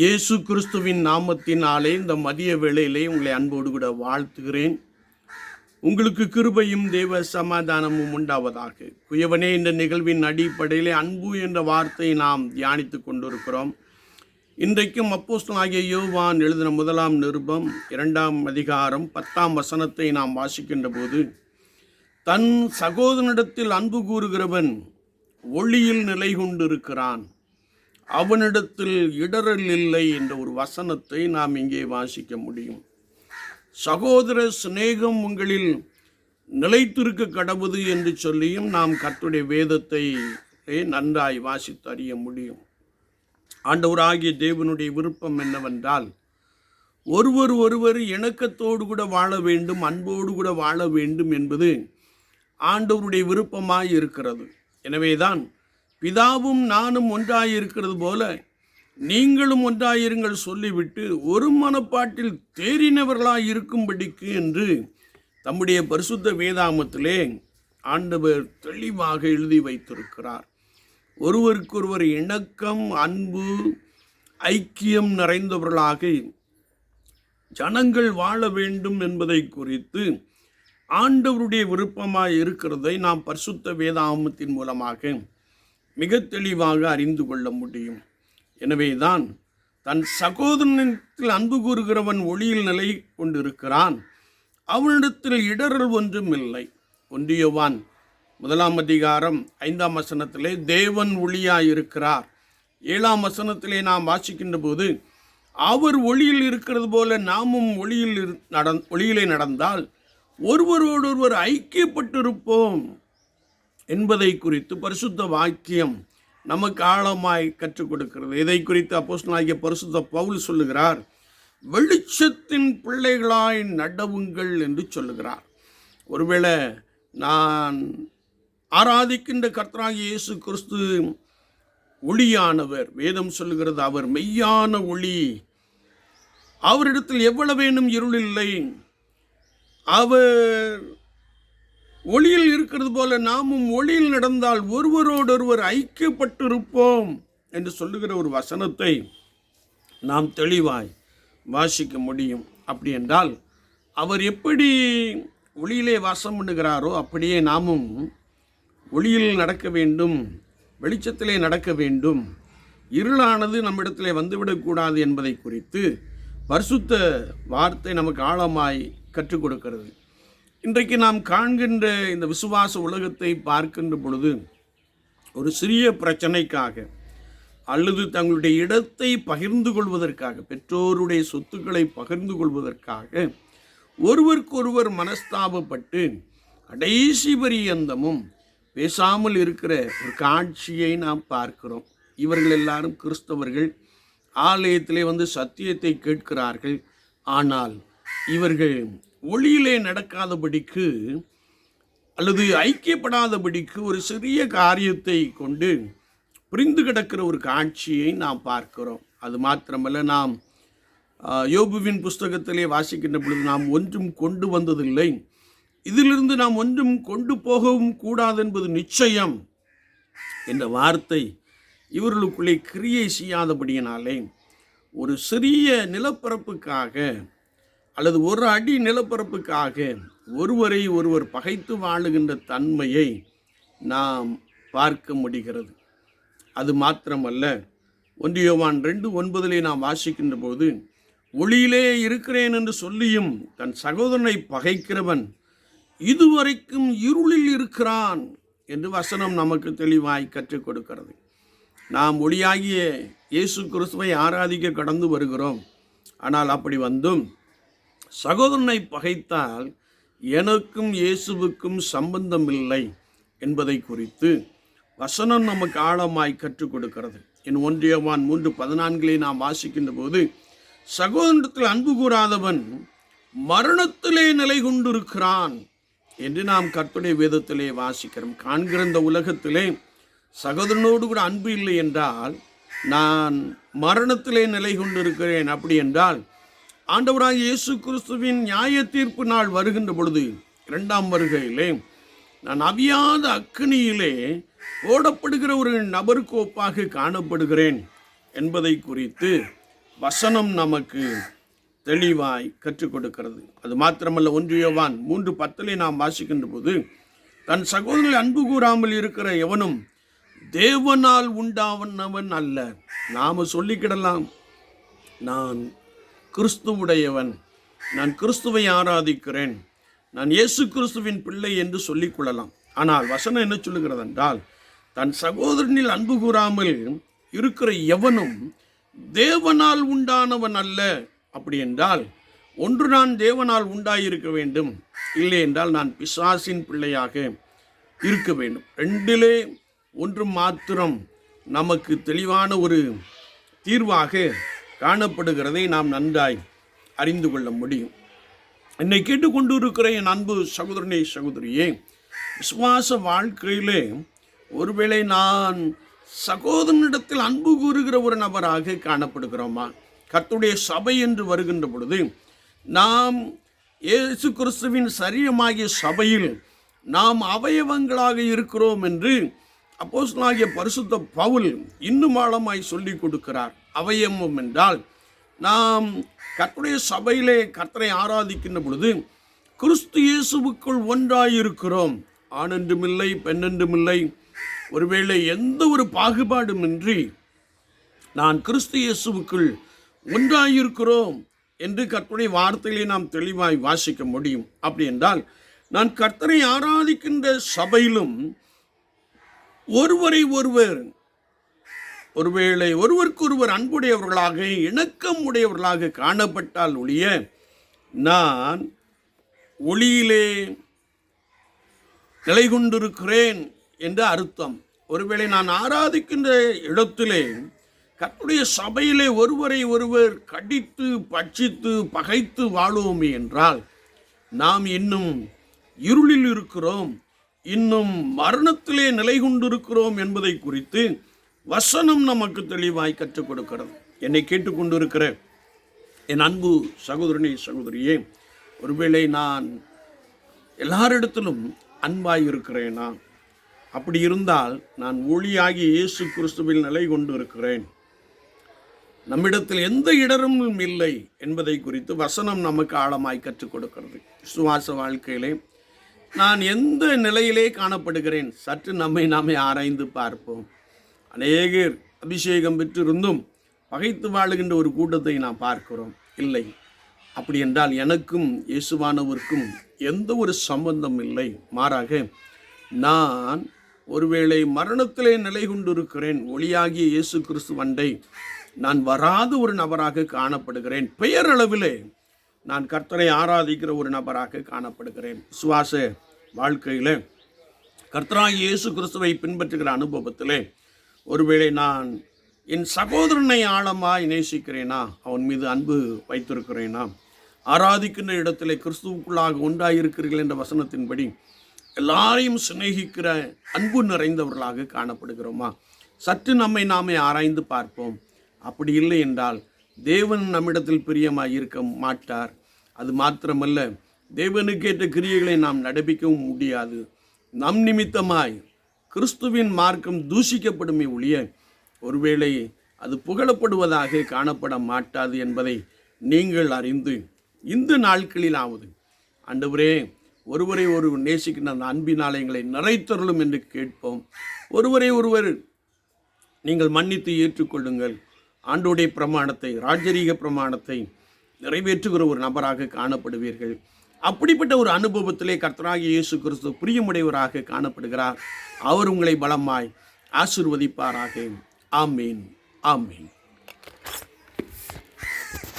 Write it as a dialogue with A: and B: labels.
A: இயேசு கிறிஸ்துவின் நாமத்தினாலே இந்த மதிய வேளையிலே உங்களை அன்போடு கூட வாழ்த்துகிறேன். உங்களுக்கு கிருபையும் தேவ சமாதானமும் உண்டாவதாக. குயவனே இந்த நிகழ்வின் அடிப்படையிலே அன்பு என்ற வார்த்தையை நாம் தியானித்து கொண்டிருக்கிறோம். இன்றைக்கும் அப்போஸ்தலனாகிய யோவான் எழுதின முதலாம் நிருபம் இரண்டாம் அதிகாரம் பத்தாம் வசனத்தை நாம் வாசிக்கின்ற போது தன் சகோதரனிடத்தில் அன்பு கூறுகிறவன் ஒளியில் நிலை கொண்டிருக்கிறான் அவனிடத்தில் இடரல் இல்லை என்ற ஒரு வசனத்தை நாம் இங்கே வாசிக்க முடியும். சகோதர சிநேகம் உங்களில் நிலைத்திருக்க கடவுது என்று சொல்லியும் நாம் கத்துடைய வேதத்தை நன்றாய் வாசித்து அறிய முடியும். ஆண்டவராகிய தேவனுடைய விருப்பம் என்னவென்றால் ஒருவர் ஒருவர் இணக்கத்தோடு கூட வாழ வேண்டும் அன்போடு கூட வாழ வேண்டும் என்பது ஆண்டவருடைய விருப்பமாய் இருக்கிறது. எனவேதான் பிதாவும் நானும் ஒன்றாயிருக்கிறது போல நீங்களும் ஒன்றாயிருங்கள் சொல்லிவிட்டு ஒரு மனப்பாட்டில் தேறினவர்களாய் இருக்கும்படிக்கு என்று தம்முடைய பரிசுத்த வேதாமத்திலே ஆண்டவர் தெளிவாக எழுதி வைத்திருக்கிறார். ஒருவருக்கொருவர் இணக்கம் அன்பு ஐக்கியம் நிறைந்தவர்களாக ஜனங்கள் வாழ வேண்டும் என்பதை குறித்து ஆண்டவருடைய விருப்பமாக இருக்கிறதை நாம் பரிசுத்த வேதாமத்தின் மூலமாக மிக தெளிவாக அறிந்து கொள்ள முடியும். எனவேதான் தன் சகோதரனிடத்தில் அன்பு கூறுகிறவன் ஒளியில் நிலை கொண்டிருக்கிறான். அவனிடத்தில் இடரல் ஒன்றும் இல்லை. ஒன்றியவான் முதலாம் அதிகாரம் ஐந்தாம் வசனத்திலே தேவன் ஒளியாக இருக்கிறார் ஏழாம் வசனத்திலே நாம் வாசிக்கின்ற போது அவர் ஒளியில் இருக்கிறது போல நாமும் ஒளியில் இரு- நடந் ஒளியிலே நடந்தால் ஒருவரோடொருவர் ஐக்கியப்பட்டிருப்போம். என்பதை குறித்து பரிசுத்த வாக்கியம் நமக்கு ஆழமாய் கற்றுக் கொடுக்கிறது. இதை குறித்து அப்போஸ்தலனாகிய பரிசுத்த பவுல் சொல்லுகிறார். வெளிச்சத்தின் பிள்ளைகளாய் நடவுங்கள் என்று சொல்லுகிறார். ஒருவேளை நான் ஆராதிக்கின்ற கர்த்தராகிய இயேசு கிறிஸ்து ஒளியானவர் வேதம் சொல்லுகிறது அவர் மெய்யான ஒளி. அவரிடத்தில் எவ்வளவேனும் இருள் இல்லை அவர் ஒளியில் இருக்கிறது போல நாமும் ஒளியில் நடந்தால் ஒருவரோடொருவர் ஐக்கியப்பட்டிருப்போம் என்று சொல்லுகிற ஒரு வசனத்தை நாம் தெளிவாய் வாசிக்க முடியும். அப்படி என்றால் அவர் எப்படி ஒளியிலே வாசம் பண்ணுகிறாரோ அப்படியே நாமும் ஒளியில் நடக்க வேண்டும் வெளிச்சத்திலே நடக்க வேண்டும். இருளானது நம்மிடத்திலே வந்துவிடக்கூடாது என்பதை குறித்து பரிசுத்த வார்த்தை நமக்கு ஆழமாய் கற்றுக் கொடுக்கிறது. இன்றைக்கு நாம் காண்கின்ற இந்த விசுவாச உலகத்தை பார்க்கின்ற பொழுது ஒரு சிறிய பிரச்சனைக்காக அல்லது தங்களுடைய இடத்தை பகிர்ந்து கொள்வதற்காக பெற்றோருடைய சொத்துக்களை பகிர்ந்து கொள்வதற்காக ஒருவருக்கொருவர் மனஸ்தாபப்பட்டு கடைசி பரியந்தமும் பேசாமல் இருக்கிற ஒரு காட்சியை நாம் பார்க்கிறோம். இவர்கள் எல்லாரும் கிறிஸ்தவர்கள். ஆலயத்திலே வந்து சத்தியத்தை கேட்கிறார்கள். ஆனால் இவர்கள் ஒளியிலே நடக்காதபடிக்கு அல்லது ஐக்கியப்படாதபடிக்கு ஒரு சிறிய காரியத்தை கொண்டு புரிந்து கிடக்கிற ஒரு காட்சியை நாம் பார்க்கிறோம். அது மாத்திரமல்ல நாம் யோபுவின் புஸ்தகத்திலே வாசிக்கின்ற பொழுது நாம் ஒன்றும் கொண்டு வந்ததில்லை. இதிலிருந்து நாம் ஒன்றும் கொண்டு போகவும் கூடாது என்பது நிச்சயம் என்ற வார்த்தை இவர்களுக்குள்ளே கிரியை செய்யாதபடியினாலே ஒரு சிறிய நிலப்பரப்புக்காக அல்லது ஒரு அடி நிலப்பரப்புக்காக ஒருவரை ஒருவர் பகைத்து வாழுகின்ற தன்மையை நாம் பார்க்க முடிகிறது. அது மாத்திரமல்ல ஒன்றியோவான் ரெண்டு ஒன்பதிலே நாம் வாசிக்கின்ற போது ஒளியிலே இருக்கிறேன் என்று சொல்லியும் தன் சகோதரனை பகைக்கிறவன் இதுவரைக்கும் இருளில் இருக்கிறான் என்று வசனம் நமக்கு தெளிவாய் கற்றுக் கொடுக்கிறது. நாம் ஒளியாகிய இயேசு கிறிஸ்துவை ஆராதிக்க கடந்து வருகிறோம். ஆனால் அப்படி வந்தும் சகோதரனை பகைத்தால் எனக்கும் இயேசுவுக்கும் சம்பந்தமில்லை என்பதை குறித்து வசனம் நமக்கு ஆழமாய் கற்றுக் கொடுக்கிறது. என் ஒன்றியவான் மூன்று பதினான்கிலே நாம் வாசிக்கின்ற போது சகோதரத்தில் அன்பு கூறாதவன் மரணத்திலே நிலை கொண்டிருக்கிறான் என்று நாம் கர்த்தருடைய வேதத்திலே வாசிக்கிறோம். காண்கிற இந்த உலகத்திலே சகோதரனோடு கூட அன்பு இல்லை என்றால் நான் மரணத்திலே நிலை கொண்டிருக்கிறேன் அப்படி என்றால் ஆண்டவராக இயேசு கிறிஸ்துவின் நியாய தீர்ப்பு நாள் வருகின்ற பொழுது இரண்டாம் வருகையிலே நான் அவியாத அக்கினியிலே போடப்படுகிற ஒரு நபருக்கு ஒப்பாக காணப்படுகிறேன் என்பதை குறித்து வசனம் நமக்கு தெளிவாய் கற்றுக் கொடுக்கிறது. அது மாத்திரமல்ல ஒன்றியவான் மூன்று பத்திலே நாம் வாசிக்கின்ற போது தன் சகோதரனை அன்பு கூறாமல் இருக்கிற எவனும் தேவனால் உண்டாவனவன் அல்ல. நாம சொல்லிக்கிடலாம் நான் கிறிஸ்துவுடையவன். நான் கிறிஸ்துவை ஆராதிக்கிறேன். நான் இயேசு கிறிஸ்துவின் பிள்ளை என்று சொல்லிக் கொள்ளலாம். ஆனால் வசனம் என்ன சொல்லுகிறது என்றால் தன் சகோதரனில் அன்பு கூறாமல் இருக்கிற எவனும் தேவனால் உண்டானவன் அல்ல. அப்படி என்றால் ஒன்று நான் தேவனால் உண்டாயிருக்க வேண்டும். இல்லை என்றால் நான் பிசாசின் பிள்ளையாக இருக்க வேண்டும். ரெண்டிலே ஒன்று மாத்திரம் நமக்கு தெளிவான ஒரு தீர்வாக காணப்படுகிறதை நாம் நன்றாய் அறிந்து கொள்ள முடியும். என்னை கேட்டுக்கொண்டு இருக்கிற என் அன்பு சகோதரனே சகோதரியே விசுவாச வாழ்க்கையிலே ஒருவேளை நான் சகோதரனிடத்தில் அன்பு கூறுகிற ஒரு நபராக காணப்படுகிறோமா? கத்துடைய சபை என்று வருகின்ற பொழுது நாம் இயேசு கிறிஸ்துவின் சரீரமாகிய சபையில் நாம் அவயவங்களாக இருக்கிறோம் என்று அப்போஸ்தலனாகிய பரிசுத்த பவுல் இன்னும் ஆழமாய் சொல்லிக் கொடுக்கிறார். அவயவம் என்றால் நாம் கர்த்தருடைய சபையிலே கர்த்தரை ஆராதிக்கின்ற பொழுது கிறிஸ்து இயேசுவுக்குள் ஒன்றாயிருக்கிறோம். ஆணென்றுமில்லை பெண்ணென்றுமில்லை. ஒருவேளை எந்த ஒரு பாகுபாடுமின்றி நான் கிறிஸ்து இயேசுவுக்குள் ஒன்றாயிருக்கிறோம் என்று கர்த்தருடைய வார்த்தையிலே நாம் தெளிவாய் வாசிக்க முடியும். அப்படி என்றால் நான் கர்த்தரை ஆராதிக்கின்ற சபையிலும் ஒருவரை ஒருவர் ஒருவேளை ஒருவருக்கொருவர் அன்புடையவர்களாக இணக்கம் உடையவர்களாக காணப்பட்டால் ஒழிய நான் ஒளியிலே நிலை கொண்டிருக்கிறேன் என்று அர்த்தம். ஒருவேளை நான் ஆராதிக்கின்ற இடத்திலே கத்துடைய சபையிலே ஒருவரை ஒருவர் கடித்து பட்சித்து பகைத்து வாழுவோமே என்றால் நாம் இன்னும் இருளில் இருக்கிறோம் இன்னும் மரணத்திலே நிலை கொண்டிருக்கிறோம் என்பதை குறித்து வசனம் நமக்கு தெளிவாய் கற்றுக் கொடுக்கிறது. என்னை கேட்டுக்கொண்டிருக்கிற என் அன்பு சகோதரனே சகோதரியே ஒருவேளை நான் எல்லாரிடத்திலும் அன்பாய் இருக்கிறேனா? அப்படி இருந்தால் நான் ஒளியாகி இயேசு கிறிஸ்துவில் நிலை கொண்டு இருக்கிறேன் நம்மிடத்தில் எந்த இடரும் இல்லை என்பதை குறித்து வசனம் நமக்கு ஆழமாய் கற்றுக் கொடுக்கிறது. விசுவாச வாழ்க்கையிலே நான் எந்த நிலையிலே காணப்படுகிறேன்? சற்று நம்மை நாமே ஆராய்ந்து பார்ப்போம். அநேகர் அபிஷேகம் பெற்றிருந்தும் பகைத்து வாழுகின்ற ஒரு கூட்டத்தை நாம் பார்க்கிறோம். இல்லை. அப்படி என்றால் எனக்கும் இயேசுவானவருக்கும் எந்த ஒரு சம்பந்தம் இல்லை. மாறாக நான் ஒருவேளை மரணத்திலே நிலை கொண்டிருக்கிறேன் ஒளியாகிய இயேசு கிறிஸ்து வண்டை நான் வராத ஒரு நபராக காணப்படுகிறேன் பெயரளவிலே நான் கர்த்தரை ஆராதிக்கிற ஒரு நபராக காணப்படுகிறேன். விசுவாச வாழ்க்கையில் கர்த்தராகிய இயேசு கிறிஸ்துவை பின்பற்றுகிற அனுபவத்திலே ஒருவேளை நான் என் சகோதரனை ஆழமாய் நேசிக்கிறேனா? அவன் மீது அன்பு வைத்திருக்கிறேனா? ஆராதிக்கின்ற இடத்திலே கிறிஸ்துவுக்குள்ளாக ஒன்றாயிருக்கிறீர்கள் என்ற வசனத்தின்படி எல்லாரையும் சிநேகிக்கிற அன்பு நிறைந்தவர்களாக காணப்படுகிறோமா? சற்று நம்மை நாமே ஆராய்ந்து பார்ப்போம். அப்படி இல்லை என்றால் தேவன் நம்மிடத்தில் பிரியமாய் இருக்க மாட்டார். அது மாத்திரமல்ல தேவனுக்கேற்ற கிரியைகளை நாம் நடப்பிக்கவும் முடியாது. நம் நிமித்தமாய் கிறிஸ்துவின் மார்க்கம் தூஷிக்கப்படுமே ஒழிய ஒருவேளை அது புகழப்படுவதாக காணப்பட மாட்டாது என்பதை நீங்கள் அறிந்து இந்த நாட்களிலாவது ஆண்டவரே ஒருவரை ஒரு நேசிக்கின்ற அந்த அன்பினால் எங்களை நிறைத்தருளும் என்று கேட்போம். ஒருவரை ஒருவர் நீங்கள் மன்னித்து ஏற்றுக்கொள்ளுங்கள். ஆண்டோடைய பிரமாணத்தை ராஜரீக பிரமாணத்தை நிறைவேற்றுகிற ஒரு நபராக காணப்படுவீர்கள். அப்படிப்பட்ட ஒரு அனுபவத்திலே கர்த்தராகிய இயேசு கிறிஸ்து பிரியமுடையவராக காணப்படுகிறார். அவர் உங்களை பலமாய் ஆசிர்வதிப்பாராக. ஆமீன். ஆமீன்.